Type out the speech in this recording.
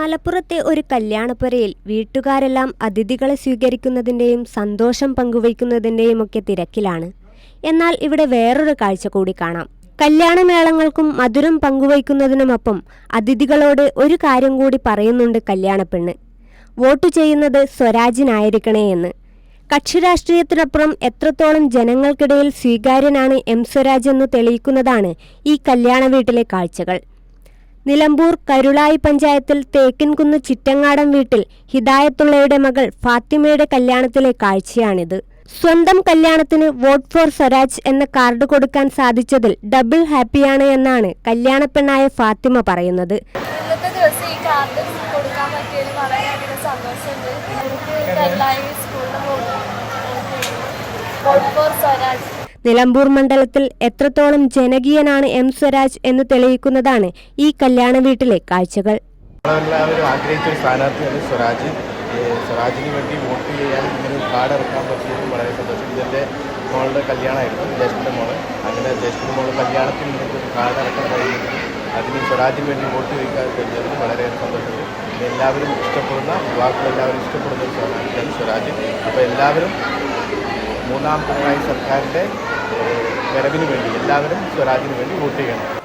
മലപ്പുറത്തെ ഒരു കല്യാണപ്പുരയിൽ വീട്ടുകാരെല്ലാം അതിഥികളെ സ്വീകരിക്കുന്നതിന്റെയും സന്തോഷം പങ്കുവയ്ക്കുന്നതിന്റെയും ഒക്കെ തിരക്കിലാണ്. എന്നാൽ ഇവിടെ വേറൊരു കാഴ്ച കൂടി കാണാം. കല്യാണമേളങ്ങൾക്കും മധുരം പങ്കുവയ്ക്കുന്നതിനുമൊപ്പം അതിഥികളോട് ഒരു കാര്യം കൂടി പറയുന്നുണ്ട് കല്യാണപ്പെണ്ണ്. വോട്ട് ചെയ്യുന്നത് സ്വരാജിനായിരിക്കണേ എന്ന്. കക്ഷിരാഷ്ട്രീയത്തിനപ്പുറം എത്രത്തോളം ജനങ്ങൾക്കിടയിൽ സ്വീകാര്യനാണ് എം സ്വരാജ് എന്ന് തെളിയിക്കുന്നതാണ് ഈ കല്യാണ വീട്ടിലെ കാഴ്ചകൾ. നിലമ്പൂർ കരുളായി പഞ്ചായത്തിൽ തേക്കിൻകുന്ന് ചിറ്റങ്ങാടം വീട്ടിൽ ഹിദായത്തുള്ളയുടെ മകൾ ഫാത്തിമയുടെ കല്യാണത്തിലെ കാഴ്ചയാണിത്. സ്വന്തം കല്യാണത്തിന് വോട്ട് ഫോർ സ്വരാജ് എന്ന കാർഡ് കൊടുക്കാൻ സാധിച്ചതിൽ ഡബിൾ ഹാപ്പിയാണ് എന്നാണ് കല്യാണപ്പെണ്ണായ ഫാത്തിമ പറയുന്നത്. ഇന്നത്തെ ദിവസം ഈ കാർഡ് കൊടുക്കാൻ പറ്റിയതിൽ വളരെയധികം സന്തോഷമുണ്ട്. സ്കൂളിൽ വോട്ട് ഫോർ സ്വരാജ്. നിലമ്പൂർ മണ്ഡലത്തിൽ എത്രത്തോളം ജനകീയനാണ് എം സ്വരാജ് എന്ന് തെളിയിക്കുന്നതാണ് ഈ കല്യാണ വീട്ടിലെ കാഴ്ചകൾ. എല്ലാവരും ആഗ്രഹിച്ച സ്ഥാനാർത്ഥിയാണ് സ്വരാജ്. സ്വരാജിന് വേണ്ടി വോട്ട് ചെയ്യാൻ ഇങ്ങനെ കാർഡ് ഇറക്കാൻ വളരെ സന്തോഷം. ഇതിന്റെ മോളുടെ കല്യാണമായിരുന്നു ജ്യേഷ്ഠന്റെ മോൾ. അങ്ങനെ ജ്യേഷ്ഠന്റെ മോൾ കല്യാണത്തിന് ഒരു കാർഡ് ഇറക്കാൻ കഴിയുന്നത് അതിന് സ്വരാജിന് വേണ്ടി വോട്ട് ചോദിക്കാൻ കഴിഞ്ഞതിൽ വളരെ സന്തോഷമുണ്ട് എല്ലാവരും ഇഷ്ടപ്പെടുന്ന യുവാക്കളെല്ലാവരും ഇഷ്ടപ്പെടുന്ന ഒരു സ്വരാജ്. അപ്പോൾ എല്ലാവരും മൂന്നാം പിണറായി സർക്കാരിന്റെ വരവിന് വേണ്ടി എല്ലാവരും സ്വരാജിന് വേണ്ടി വോട്ട് ചെയ്യണം.